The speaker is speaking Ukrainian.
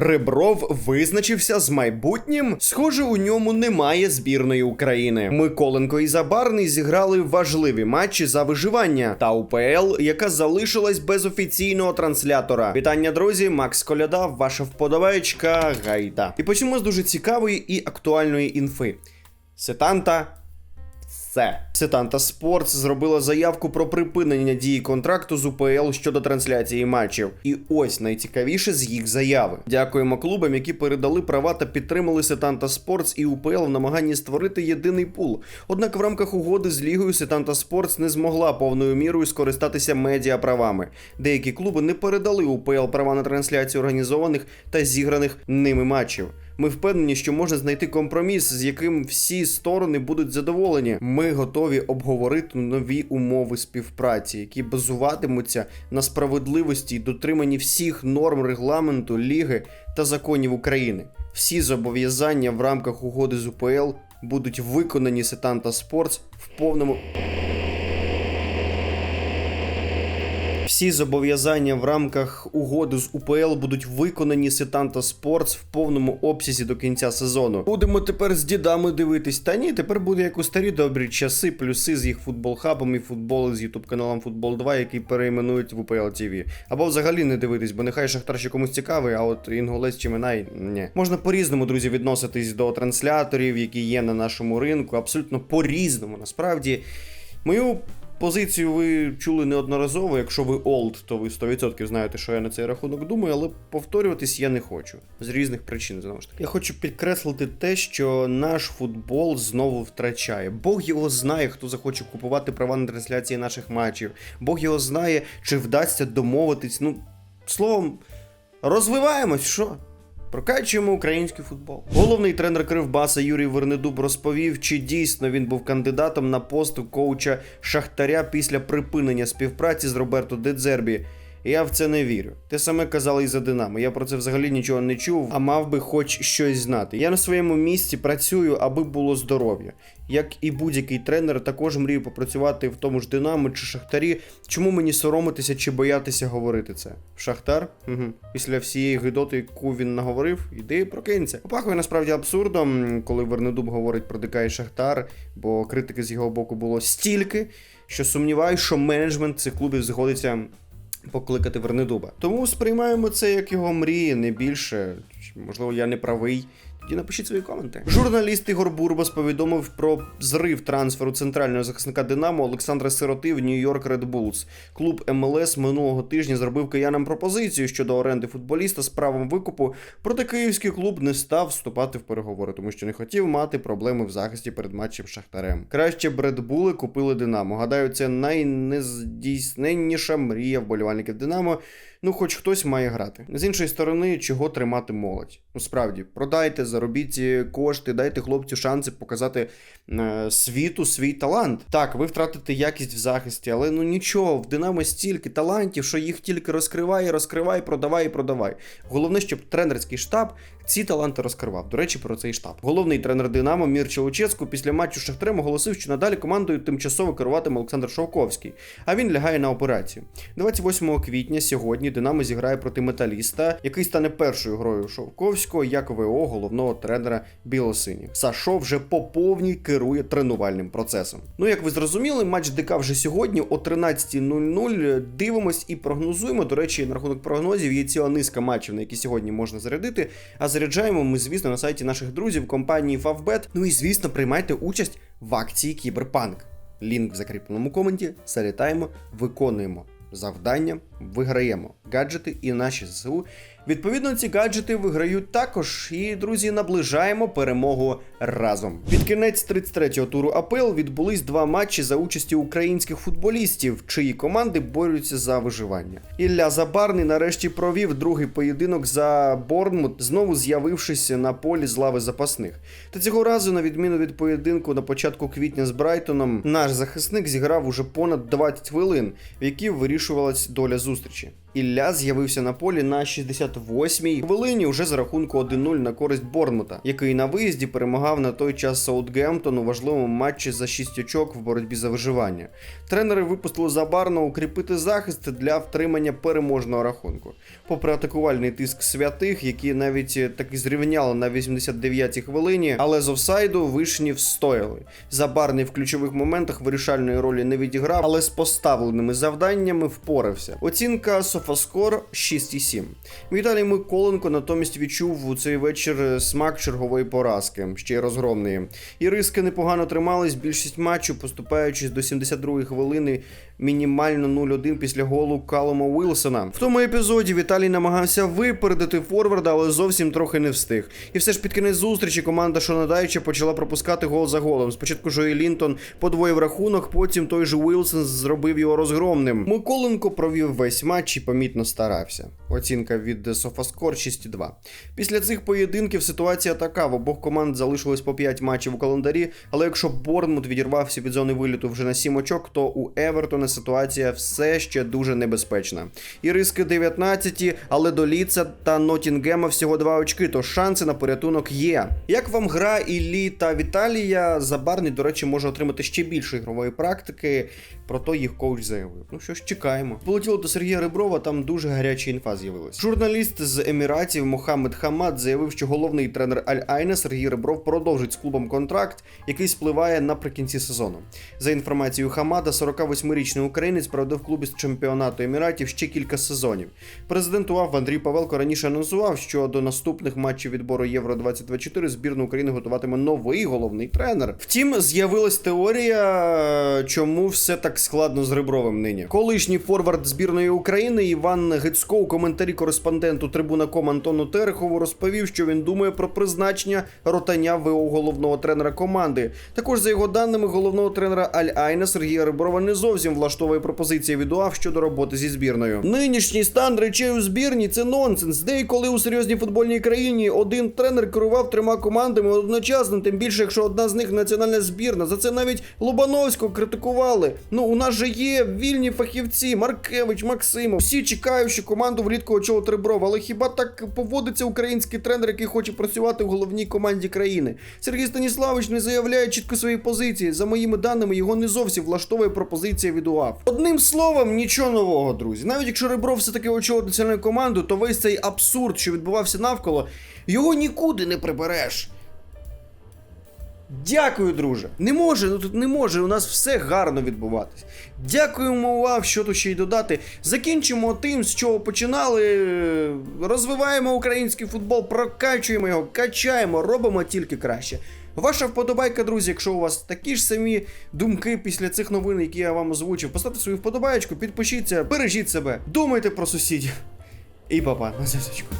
Ребров визначився з майбутнім. Схоже, у ньому немає збірної України. Миколенко і Забарний зіграли важливі матчі за виживання та УПЛ, яка залишилась без офіційного транслятора. Вітання, друзі! Макс Коляда, ваша вподобаєчка гайда. І почнемо з дуже цікавої і актуальної інфи. Сетанта все. Сетанта Спортс зробила заявку про припинення дії контракту з УПЛ щодо трансляції матчів. І ось найцікавіше з їх заяви. Дякуємо клубам, які передали права та підтримали Сетанта Спортс і УПЛ в намаганні створити єдиний пул. Однак в рамках угоди з лігою Сетанта Спортс не змогла повною мірою скористатися медіаправами. Деякі клуби не передали УПЛ права на трансляцію організованих та зіграних ними матчів. Ми впевнені, що можна знайти компроміс, з яким всі сторони будуть задоволені. Ми готові обговорити нові умови співпраці, які базуватимуться на справедливості і дотриманні всіх норм регламенту ліги та законів України. Всі зобов'язання в рамках угоди з УПЛ будуть виконані Сетанта Спортс в повному. Всі зобов'язання в рамках угоди з УПЛ будуть виконані Сетанта Спортс в повному обсязі до кінця сезону. Будемо тепер з дідами дивитись. Та ні, тепер буде як у старі добрі часи, плюси з їх футбол-хабом і футболи з ютуб каналом Футбол 2, який перейменують в УПЛ ТВ. Або взагалі не дивитись, бо нехай Шахтар ще комусь цікавий, а от інгулець чи Минай – ні. Можна по-різному, друзі, відноситись до трансляторів, які є на нашому ринку. Абсолютно по-різному. Насправді, мою Позицію ви чули неодноразово. Якщо ви олд, то ви 100% знаєте, що я на цей рахунок думаю, але повторюватись я не хочу. З різних причин, знову ж таки. Я хочу підкреслити те, що наш футбол знову втрачає. Бог його знає, хто захоче купувати права на трансляції наших матчів. Бог його знає, чи вдасться домовитись. Ну, словом, розвиваємось, що? Прокачуємо український футбол. Головний тренер Кривбаса Юрій Вернедуб розповів, чи дійсно він був кандидатом на пост коуча Шахтаря після припинення співпраці з Роберто Дедзербі. Я в це не вірю. Те саме казали і за Динамо. Я про це взагалі нічого не чув, а мав би хоч щось знати. Я на своєму місці працюю, аби було здоров'я. Як і будь-який тренер, також мрію попрацювати в тому ж Динамо чи Шахтарі. Чому мені соромитися чи боятися говорити це? Шахтар? Угу. Після всієї гидоти, яку він наговорив, іди прокинься. Попахує насправді абсурдом, коли Вернедуб говорить про ДК і Шахтар, бо критики з його боку було стільки, що сумніваюся, що менеджмент цих клубів згодиться покликати Вернедуба. Тому сприймаємо це як його мрії, не більше. Можливо, я не правий. Тоді напишіть свої коменти. Журналіст Ігор Бурбас повідомив про зрив трансферу центрального захисника Динамо Олександра Сироти в Нью-Йорк Red Bulls. Клуб МЛС минулого тижня зробив киянам пропозицію щодо оренди футболіста з правом викупу. Проте київський клуб не став вступати в переговори, тому що не хотів мати проблеми в захисті перед матчем з Шахтарем. Краще б Bull купили Динамо. Гадаю, це найнездійсненніша мрія вболівальників Динамо. Ну, хоч хтось має грати. З іншої сторони, чого тримати молодь? Ну справді, продайте, заробіть кошти, дайте хлопцю шанси показати е, світу свій талант. Так, ви втратите якість в захисті, але ну нічого, в Динамо стільки талантів, що їх тільки розкривай, розкривай, продавай і продавай. Головне, щоб тренерський штаб ці таланти розкривав. До речі, про цей штаб. Головний тренер Динамо Мір Челучецьку після матчу з Шахтарем оголосив, що надалі командою тимчасово керуватиме Олександр Шовковський, а він лягає на операцію. 28 квітня сьогодні Динамо зіграє проти металіста, який стане першою грою Шовковського як ВО головного тренера Білосині. Сашо вже по повній керує тренувальним процесом. Ну як ви зрозуміли, матч ДК вже сьогодні о 13.00. Дивимось і прогнозуємо. До речі, на рахунок прогнозів є ціла низка матчів, на які сьогодні можна зарядити. А заряджаємо ми, звісно, на сайті наших друзів компанії Favbet. Ну і звісно, приймайте участь в акції Кіберпанк. Лінк в закріпленому коменті. Залітаємо, виконуємо завдання, виграємо гаджети і наші ЗСУ. Відповідно, ці гаджети виграють також. І, друзі, наближаємо перемогу разом. Під кінець 33-го туру АПЛ відбулись два матчі за участі українських футболістів, чиї команди борються за виживання. Ілля Забарний нарешті провів другий поєдинок за Борнмут, знову з'явившись на полі з лави запасних. Та цього разу, на відміну від поєдинку на початку квітня з Брайтоном, наш захисник зіграв уже понад 20 хвилин, в які вирішувалась доля зустрічі. Ілля з'явився на полі на 68-й хвилині уже за рахунку 1-0 на користь Борнмута, який на виїзді перемагав на той час Саутгемптон у важливому матчі за 6 очок в боротьбі за виживання. Тренери випустили забарно укріпити захист для втримання переможного рахунку. Попри атакувальний тиск святих, які навіть е, таки зрівняли на 89-й хвилині, але з офсайду вишні встояли. Забарний в ключових моментах вирішальної ролі не відіграв, але з поставленими завданнями впорався. Оцінка Софаскор 6,7. Віталій Миколенко натомість відчув у цей вечір смак чергової поразки, ще й розгромної. Іриски непогано тримались більшість матчу, поступаючись до 72-ї хвилини мінімально 0-1 після голу Калома Уілсона. В тому епізоді Віталій намагався випередити форварда, але зовсім трохи не встиг. І все ж під кінець зустрічі команда Шонадайча почала пропускати гол за голом. Спочатку Жої Лінтон подвоїв рахунок, потім той же Уілсон зробив його розгромним. Миколенко провів весь матч і помітно старався. Оцінка від Софаскор 6,2. Після цих поєдинків ситуація така: в обох команд залишилось по 5 матчів у календарі. Але якщо Борнмут відірвався від зони виліту вже на 7 очок, то у Евертона ситуація все ще дуже небезпечна. І риски 19, але до Ліца та Нотінгема всього 2 очки, то шанси на порятунок є. Як вам гра Іллі та Віталія? Забарний, до речі, може отримати ще більше ігрової практики. Про то їх коуч заявив. Ну що ж, чекаємо. Полетіло до Сергія Реброва, там дуже гаряча інфа з'явилась. Журналіст з Еміратів Мохаммед Хамад заявив, що головний тренер Аль Айна Сергій Ребров продовжить з клубом контракт, який спливає наприкінці сезону. За інформацією Хамада, 48-річний українець проводив клубі з чемпіонату Еміратів ще кілька сезонів. Президент УАФ Андрій Павелко раніше анонсував, що до наступних матчів відбору Євро 2024 збірну України готуватиме новий головний тренер. Втім, з'явилась теорія, чому все так складно з Ребровим нині. Колишній форвард збірної України Іван Гицько у коментарі кореспонденту трибуна.ком Антону Терехову розповів, що він думає про призначення ротання ВО головного тренера команди. Також за його даними, головного тренера Аль Айна Сергія Реброва не зовсім влаштовує пропозиція від УАФ щодо роботи зі збірною. Нинішній стан речей у збірні це нонсенс. Де у серйозній футбольній країні один тренер керував трьома командами одночасно, тим більше, якщо одна з них національна збірна. За це навіть Лобановського критикували. Ну у нас же є вільні фахівці, Маркевич, Максимов. Всі чекають, що команду влітку очолить Ребров, але хіба так поводиться український тренер, який хоче працювати в головній команді країни? Сергій Станіславович не заявляє чітко свої позиції. За моїми даними, його не зовсім влаштовує пропозиція від УАФ. Одним словом, нічого нового, друзі. Навіть якщо Ребров все-таки очолить національну команду, то весь цей абсурд, що відбувався навколо, його нікуди не прибереш. Дякую, друже. Не може, ну тут не може. У нас все гарно відбуватись. Дякуємо УАФ, що тут ще й додати. Закінчимо тим, з чого починали. Розвиваємо український футбол, прокачуємо його, качаємо, робимо тільки краще. Ваша вподобайка, друзі, якщо у вас такі ж самі думки після цих новин, які я вам озвучив, поставте свою вподобаєчку, підпишіться, бережіть себе, думайте про сусідів. І папа, на зв'язочку.